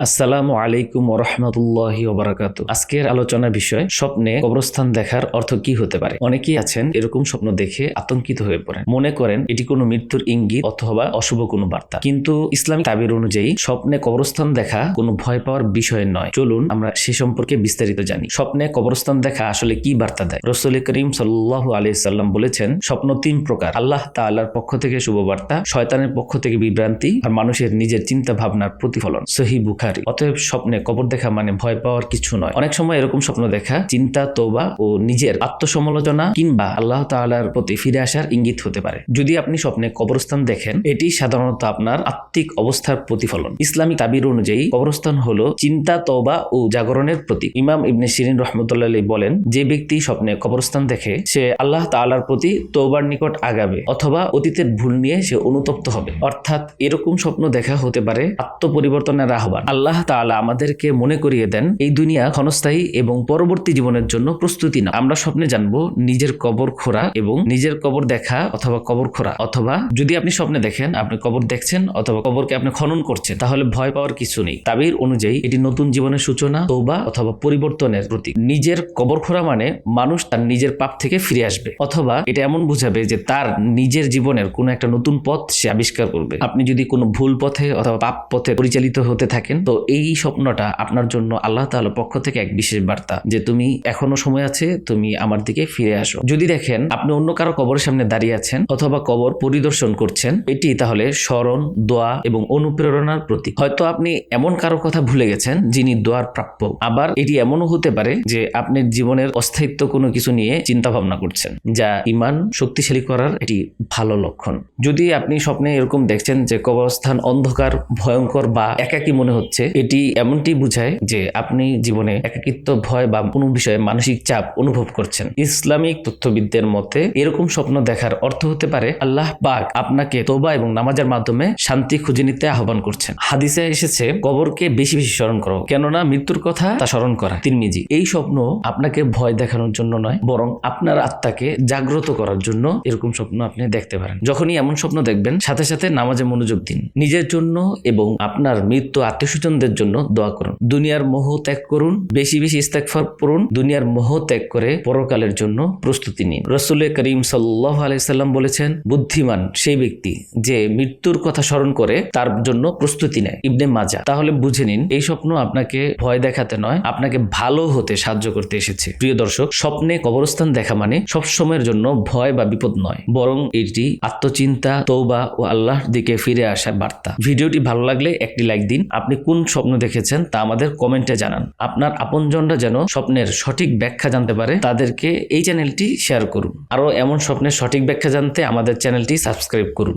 আসসালামু আলাইকুম ওরহমতুল্লাহি ওবরাকাতু। আজকের আলোচনা বিষয়, স্বপ্নে কবরস্থান দেখার অর্থ কি হতে পারে? অনেকেই আছেন এরকম স্বপ্ন দেখে আতঙ্কিত হয়ে পড়েন। মনে করেন এটি কোনো মৃত্যুর ইঙ্গিত অথবা অশুভ কোনো বার্তা। কিন্তু ইসলামিক তাবির অনুযায়ী, স্বপ্নে কবরস্থান দেখা কোনো ভয় পাওয়ার বিষয় নয়। চলুন আমরা সে সম্পর্কে বিস্তারিত জানি। স্বপ্নে কবরস্থান দেখা আসলে কি বার্তা দেয়? রসুল করিম সাল্লাহ আলাইসাল্লাম বলেছেন, স্বপ্ন তিন প্রকার। আল্লাহ তাআলার পক্ষ থেকে শুভ বার্তা, শয়তানের পক্ষ থেকে বিভ্রান্তি, আর মানুষের নিজের চিন্তা ভাবনার প্রতিফলন সহি বুখারি অতএব স্বপ্নে কবর দেখা মানে ভয় পাওয়ার কিছু নয়। অনেক সময় এরকম স্বপ্ন দেখা, চিন্তা তোবা ও নিজের আত্মসমালোচনা কিংবা আল্লাহ তাআলার প্রতি ফিরে আসার ইঙ্গিত হতে পারে। যদি আপনি স্বপ্নে কবরস্থান দেখেন, এটি সাধারণত আপনার আত্মিক অবস্থার প্রতিফলন। ইসলামী তাবির অনুযায়ী, কবরস্থান হলো চিন্তা তোবা ও জাগরণের প্রতীক। ইমাম ইবনে শিরিন রহমতুল্লাহ বলেন, যে ব্যক্তি স্বপ্নে কবরস্থান দেখে, সে আল্লাহ তাআলার প্রতি তোবার নিকট আগাবে অথবা অতীতের ভুল নিয়ে সে অনুতপ্ত হবে। অর্থাৎ এরকম স্বপ্ন দেখা হতে পারে আত্মপরিবর্তনের আহ্বান। আল্লাহ তাআলা আমাদেরকে মনে করিয়ে দেন, এই দুনিয়া ক্ষণস্থায়ী এবং পরবর্তী জীবনের জন্য প্রস্তুতি না। আমরা স্বপ্নে জানব নিজের কবর খোরা এবং নিজের কবর দেখা অথবা কবর খোরা অথবা যদি আপনি স্বপ্নে দেখেন, আপনি কবর দেখছেন অথবা কবরকে আপনি খনন করছেন, তাহলে ভয় পাওয়ার কিছু নেই। তাবির অনুযায়ী এটি নতুন জীবনের সূচনা তৌবা অথবা পরিবর্তনের প্রতীক। নিজের কবর খোরা মানে মানুষ তার নিজের পাপ থেকে ফিরে আসবে, অথবা এটা এমন বুঝাবে যে তার নিজের জীবনের কোনো একটা নতুন পথ সে আবিষ্কার করবে। আপনি যদি কোনো ভুল পথে অথবা পাপ পথে পরিচালিত হতে থাকেন তো এই স্বপ্নটা আপনার জন্য আল্লাহ তাআলার পক্ষ থেকে এক বিশেষ বার্তা, যে তুমি এখনও সময় আছে, তুমি আমার দিকে ফিরে আসো। যদি দেখেন আপনি অন্য কারও কবরের সামনে দাঁড়িয়ে আছেন অথবা কবর পরিদর্শন করছেন, এটি তাহলে স্মরণ, দোয়া এবং অনুপ্রেরণার প্রতীক। হয়তো আপনি এমন কারও কথা ভুলে গেছেন যিনি দোয়ার প্রাপ্য। আবার এটি এমনও হতে পারে যে আপনি জীবনের অস্থায়িত্ব কোনো কিছু নিয়ে চিন্তা ভাবনা করছেন, যা ইমান শক্তিশালী করার একটি ভালো লক্ষণ। যদি আপনি স্বপ্নে এরকম দেখছেন যে কবরস্থান অন্ধকার, ভয়ঙ্কর বা একাকী মনে হচ্ছে এটি এমনটি বুঝায় যে আপনি জীবনে একাকিত্ব, ভয় বা কোনো বিষয়ে মানসিক চাপ অনুভব করছেন। ইসলামিক তথ্যবিদদের মতে, এরকম স্বপ্ন দেখার অর্থ হতে পারে আল্লাহ পাক আপনাকে তোবা এবং নামাজের মাধ্যমে শান্তি খুঁজে নিতে আহ্বান করছেন। হাদিসে এসেছে, কবরকে বেশি বেশি স্মরণ করো, কেননা মৃত্যুর কথা তা স্মরণ করা। তিরমিজি, এই স্বপ্ন আপনাকে ভয় দেখানোর জন্য নয়, বরং আপনার আত্মাকে জাগ্রত করার জন্য এরকম স্বপ্ন আপনি দেখতে পারেন। যখনই এমন স্বপ্ন দেখবেন, সাথে সাথে নামাজে মনোযোগ দিন। নিজের জন্য এবং আপনার মৃত্যু আত্মীয় স্বজনদের জন্য দোয়া করুন। দুনিয়ার মোহ ত্যাগ করুন, বেশি বেশি ইস্তেকফার করুন দুনিয়ার মোহ ত্যাগ করে পরকালের জন্য প্রস্তুতি নিন। রসুল করিম সাল্লাহ আলাইসাল্লাম বলেছেন, বুদ্ধিমান সেই ব্যক্তি যে মৃত্যুর কথা স্মরণ করে তার জন্য প্রস্তুতি নেয়। ইবনে মাজা তাহলে বুঝে নিন, এই স্বপ্ন আপনাকে ভয় দেখাতে নয়, আপনাকে ভালো হতে সাহায্য করতে এসেছে। প্রিয় দর্শক, স্বপ্নে কবরস্থান দেখা মানে সব সময়ের জন্য ভয় বা বিপদ নয়, বরং এটি আত্মচিন্তা তৌবা ও আল্লাহর দিকে ফিরে আসার বার্তা। ভিডিওটি ভালো লাগলে একটি লাইক দিন, আপনি কোন স্বপ্ন দেখেছেন তা আমাদের কমেন্টে জানান। আপনার আপনজনরা যেন স্বপ্নের সঠিক ব্যাখ্যা জানতে পারে, তাদেরকে এই চ্যানেলটি শেয়ার করুন। আরও এমন স্বপ্নের সঠিক ব্যাখ্যা জানতে আমাদের চ্যানেলটি সাবস্ক্রাইব করুন।